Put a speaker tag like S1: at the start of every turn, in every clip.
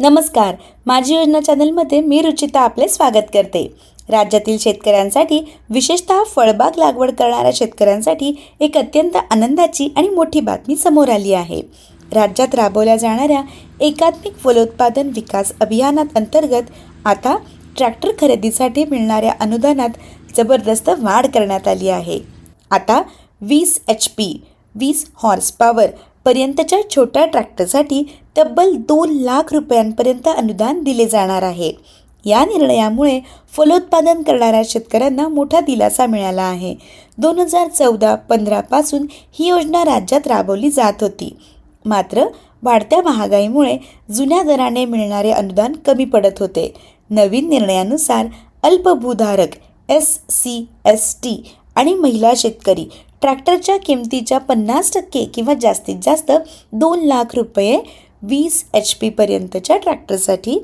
S1: नमस्कार. माझी योजना चॅनलमध्ये मी रुचिता आपले स्वागत करते. राज्यातील शेतकऱ्यांसाठी विशेषतः फळबाग लागवड करणाऱ्या शेतकऱ्यांसाठी एक अत्यंत आनंदाची आणि मोठी बातमी समोर आली आहे. राज्यात राबवल्या जाणाऱ्या एकात्मिक फलोत्पादन विकास अभियानात अंतर्गत आता ट्रॅक्टर खरेदीसाठी मिळणाऱ्या अनुदानात जबरदस्त वाढ करण्यात आली आहे. आता वीस एच पी वीस हॉर्स पॉवर पर्यंतच्या छोट्या ट्रॅक्टरसाठी तब्बल दोन लाख रुपयांपर्यंत अनुदान दिले जाणार आहे. या निर्णयामुळे फलोत्पादन करणाऱ्या शेतकऱ्यांना मोठा दिलासा मिळाला आहे. दोन हजार चौदा पंधरापासून ही योजना राज्यात राबवली जात होती. मात्र वाढत्या महागाईमुळे जुन्या दराने मिळणारे अनुदान कमी पडत होते. नवीन निर्णयानुसार अल्पभूधारक एस सी एस टी आणि महिला शेतकरी ट्रॅक्टरच्या किमतीच्या पन्नास टक्के किंवा जास्तीत जास्त दोन लाख रुपये वीस एच पीपर्यंतच्या ट्रॅक्टरसाठी.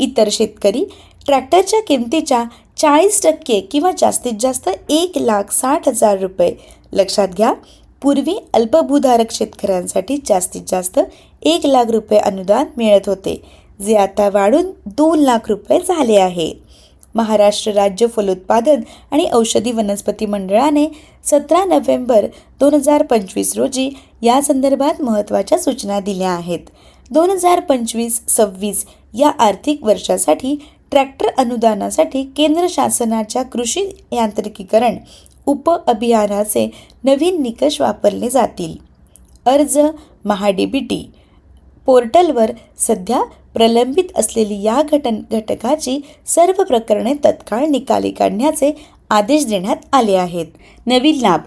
S1: इतर शेतकरी ट्रॅक्टरच्या किमतीच्या चाळीस टक्के किंवा जास्तीत जास्त एक लाख साठ हजार रुपये. लक्षात घ्या पूर्वी अल्पभूधारक शेतकऱ्यांसाठी जास्तीत जास्त एक लाख रुपये अनुदान मिळत होते. जे आता वाढून दोन लाख रुपये झाले आहे. महाराष्ट्र राज्य फलोत्पादन आणि औषधी वनस्पती मंडळाने सतरा नोव्हेंबर दोन हजार पंचवीस रोजी या संदर्भात महत्त्वाच्या सूचना दिल्या आहेत. दोन हजार पंचवीस सव्वीस या आर्थिक वर्षासाठी ट्रॅक्टर अनुदानासाठी केंद्र शासनाच्या कृषी यांत्रिकीकरण उप अभियानाचे नवीन निकष वापरले जातील. अर्ज महाडीबीटी पोर्टलवर सध्या प्रलंबित असलेली या घटन घटकाची सर्व प्रकरणे तत्काळ निकाली काढण्याचे आदेश देण्यात आले आहेत. नवीन लाभ.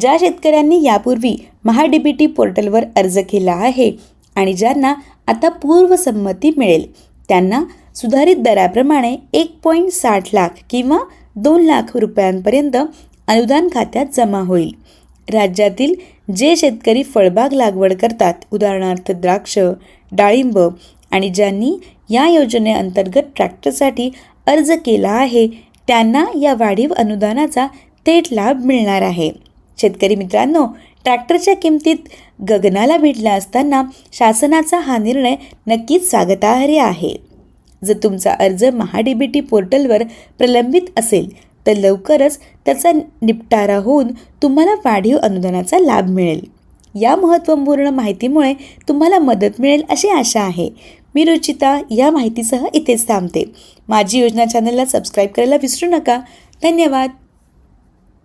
S1: ज्या शेतकऱ्यांनी यापूर्वी महाडीबीटी पोर्टलवर अर्ज केला आहे आणि ज्यांना आता पूर्वसंमती मिळेल त्यांना सुधारित दराप्रमाणे एक पॉईंट साठ लाख किंवा दोन लाख रुपयांपर्यंत अनुदान खात्यात जमा होईल. राज्यातील जे शेतकरी फळबाग लागवड करतात उदाहरणार्थ द्राक्ष डाळिंब आणि ज्यांनी या योजनेअंतर्गत ट्रॅक्टरसाठी अर्ज केला आहे त्यांना या वाढीव अनुदानाचा थेट लाभ मिळणार आहे. शेतकरी मित्रांनो ट्रॅक्टरच्या किमतीत गगनाला भिडला असताना शासनाचा हा निर्णय नक्कीच स्वागतार्ह आहे. जर तुमचा अर्ज महाडीबीटी पोर्टलवर प्रलंबित असेल तर लवकरच त्याचा निपटारा होऊन तुम्हाला वाढीव अनुदानाचा लाभ मिळेल. या महत्त्वपूर्ण माहितीमुळे तुम्हाला मदत मिळेल अशी आशा आहे. मी रुचिता या माहितीसह इथेच थांबते. माझी योजना चॅनलला सबस्क्राईब करायला विसरू नका. धन्यवाद.